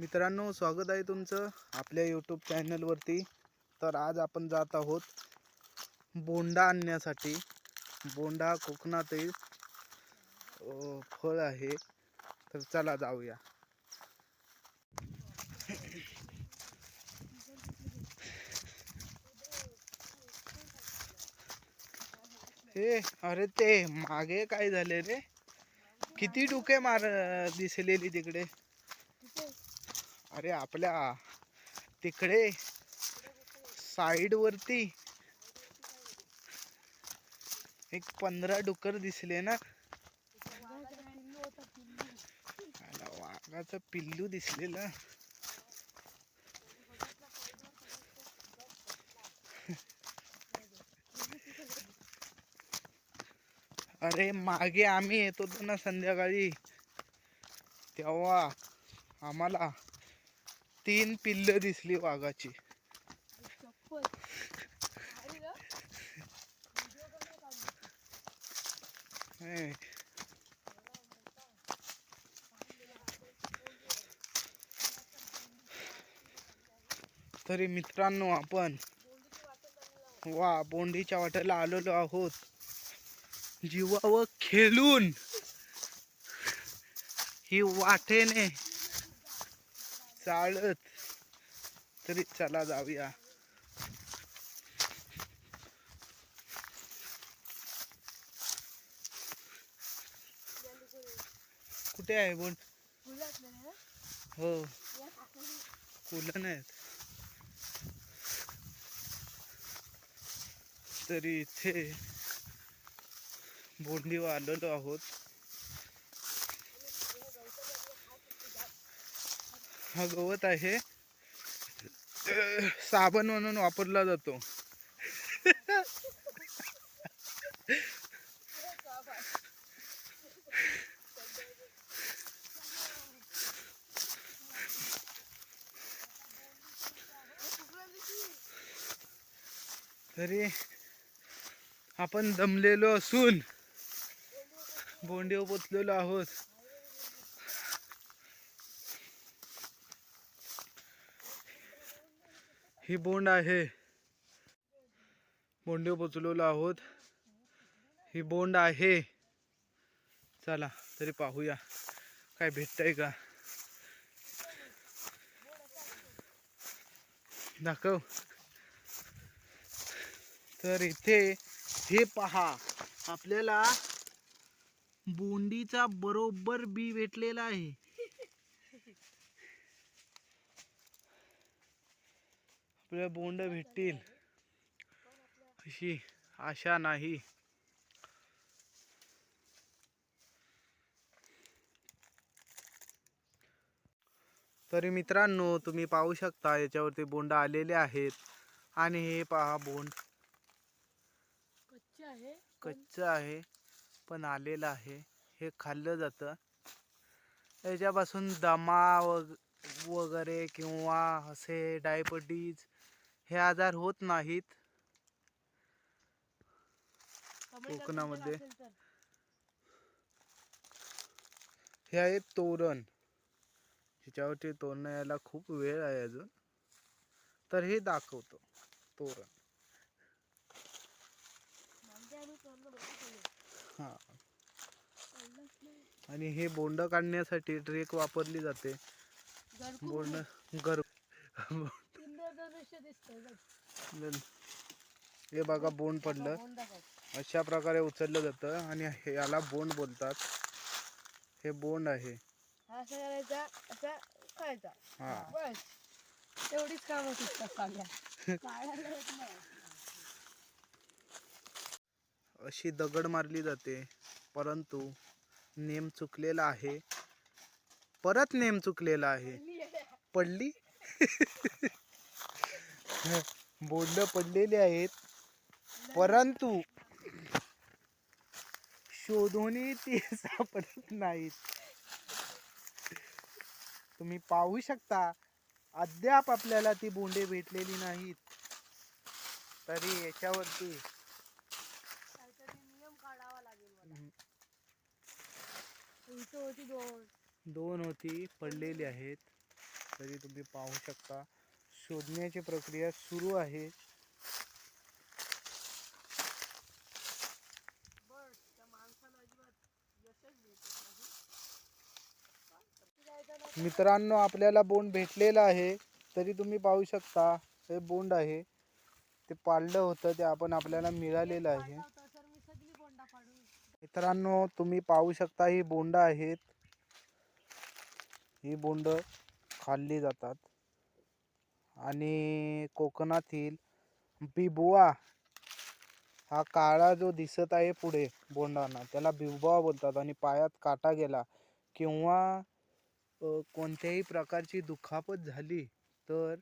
मित्रांनो स्वागत आहे तुमचं आपल्या यूट्यूब चॅनलवरती तर आज आपण जात आहोत बोंडा आणण्यासाठी. बोंडा कोकणातील फळ आहे. तर चला जाऊया. हे अरे ते मागे काय झाले रे? किती डुके मार दिसलेली तिकडे. अरे आपल्या तिकडे साईडवरती एक पंधरा डुकर दिसले ना. वाघाचं पिल्लू दिसलेलं. अरे मागे आम्ही येत होतो ना संध्याकाळी. तेव्हा आम्हाला तीन पिल्ल दिसली वाघाची. तरी मित्रांनो आपण वा बोंडीच्या वाट्याला आलेलो आहोत. जीवावर खेळून. ही वाटेने चालत तरी चला जाऊया. कुठे आहे बोंड हो. कुलं नाही तरी इथे बोंडीवर आलेलो आहोत. हा गवत आहे. साबण म्हणून वापरला जातो. तरी आपण दमलेलो असून बोंडीवर पोचलेलो आहोत. ही बोंड आहे. बोंडे पोचलेलो आहोत. ही बोंड आहे. चला तरी पाहूया. काय भेटतंय का? दाखव. तर इथे हे पहा. आपल्याला बोंडीचा बरोबर बी भेटलेला आहे. आपल्याला बोंड भेटतील. अशी आशा नाही. तरी मित्रांनो तुम्ही पाहू शकता याच्यावरती बोंड आलेले आहेत. आणि हे पहा बोंड. कच्चे आहे. कच्चं आहे पण आलेलं आहे. हे खाल्लं जातं. याच्यापासून दमा वग वगैरे किंवा असे डायबिटीज हे आजार होत नाहीत. कोकणामध्ये. हे आहे तोरण. ह्याच्यावरती तोरण यायला खूप वेळ आहे अजून. तर हे दाखवतो तोरण. हा. आणि हे बोंड काढण्यासाठी ट्रेक वापरली जाते. बोंड गर दिसतंय बघ. हे बघा बोंड पडलं. दाखव. अशा प्रकारे उचललं जातं आणि हे- याला बोंड बोलतात. हे बोंड आहे. हा असं करायचा असा खायचा हा. बस. एवढीच कामं सुचतात चांगल्या काढायला येत नाही. अशी दगड मारली जाते. परंतु नेम चुकलेला आहे. परत नेम चुकलेला आहे. पडली? बोंड पडलेले आहेत. परंतु शोधूनही ती सापडत नाहीत. तुम्ही पाहू शकता अद्याप आपल्याला ती बोंडे भेटलेली नाहीत. तरी याच्यावरती दोन होती पडलेली आहेत. तरी तुम्ही पाहू शकता. शोधण्याची प्रक्रिया सुरू आहे. मित्रांनो आपल्याला बोंड भेटलेलं आहे. तरी तुम्ही पाहू शकता हे बोंड आहे. ते पाळलं होतं ते आपण आपल्याला मिळालेलं आहे. मित्रांनो तुम्ही पाहू शकता ही बोंड आहेत. ही बोंड खाल्ली जातात. आणि कोकणातील बिबवा हा काळा जो दिसत आहे पुढे बोंडांना त्याला बिबवा बोलतात आणि पायात काटा गेला. किंवा कोणत्याही प्रकारची दुखापत झाली तर